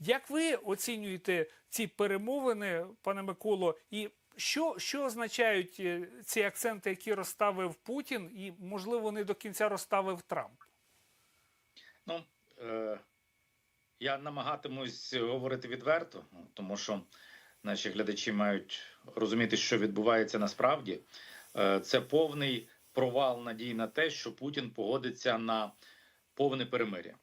Як ви оцінюєте ці перемовини, пане Миколо, і що, що означають е, ці акценти, які розставив Путін, і можливо не до кінця розставив Трамп? Ну, е, я намагатимусь говорити відверто, тому що наші глядачі мають розуміти, що відбувається насправді. Е, це повний провал надій на те, що Путін погодиться на повне перемиря.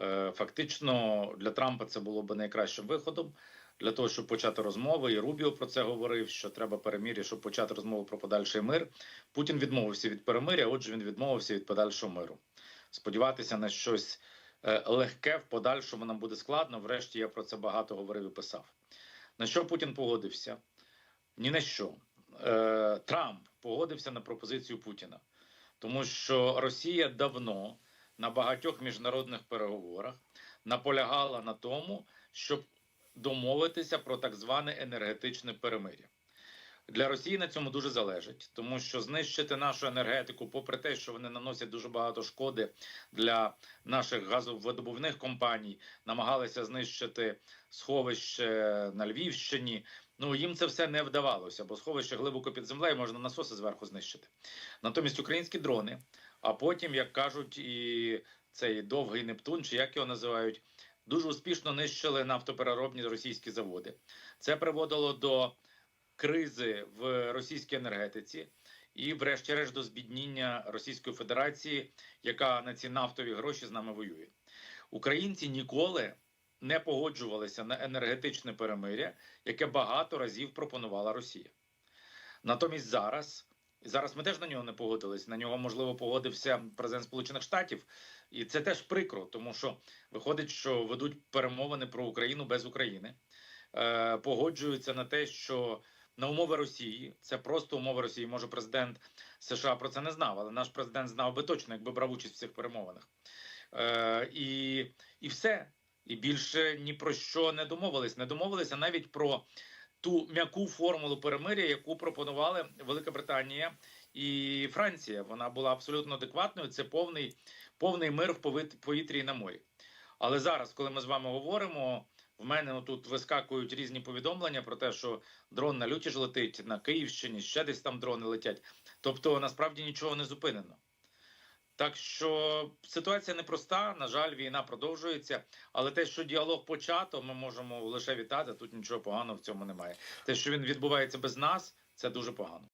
Е, фактично для Трампа це було б найкращим виходом для того, щоб почати розмови. І Рубіо про це говорив, що треба перемир'я, щоб почати розмову про подальший мир. Путін відмовився від перемиря, отже, він відмовився від подальшого миру. Сподіватися на щось е, легке в подальшому нам буде складно. Врешті я про це багато говорив і писав. На що Путін погодився? Ні на що. Е, Трамп погодився на пропозицію Путіна, тому що Росія давно на багатьох міжнародних переговорах наполягала на тому, щоб домовитися про так зване енергетичне перемир'я. Для Росії на цьому дуже залежить, тому що знищити нашу енергетику, попри те, що вони наносять дуже багато шкоди для наших газовидобувних компаній, намагалися знищити сховище на Львівщині. Ну їм це все не вдавалося, бо сховище глибоко під землею можна насоси зверху знищити. Натомість українські дрони, а потім, як кажуть, і цей довгий Нептун, чи як його називають, дуже успішно нищили нафтопереробні російські заводи. Це приводило до кризи в російській енергетиці і, врешті-решт, до збідніння Російської Федерації, яка на ці нафтові гроші з нами воює. Українці ніколи не погоджувалися на енергетичне перемиря, яке багато разів пропонувала Росія. Натомість зараз. І зараз ми теж на нього не погодились. На нього можливо погодився президент Сполучених Штатів, і це теж прикро, тому що виходить, що ведуть перемовини про Україну без України, е, погоджуються на те, що на умови Росії це просто умови Росії. Може, президент США про це не знав, але наш президент знав би точно, якби брав участь в цих перемовинах. Е, і, і все. І більше ні про що не домовились. Не домовилися навіть про ту м'яку формулу перемиря, яку пропонували Велика Британія і Франція. Вона була абсолютно адекватною. Це повний, повний мир в повіт- повітрі і на морі. Але зараз, коли ми з вами говоримо, в мене тут вискакують різні повідомлення про те, що дрон на люті ж летить на Київщині, ще десь там дрони летять. Тобто насправді нічого не зупинено. Так що ситуація непроста. На жаль, війна продовжується. Але те, що діалог почато, ми можемо лише вітати. Тут нічого поганого в цьому немає. Те, що він відбувається без нас, це дуже погано.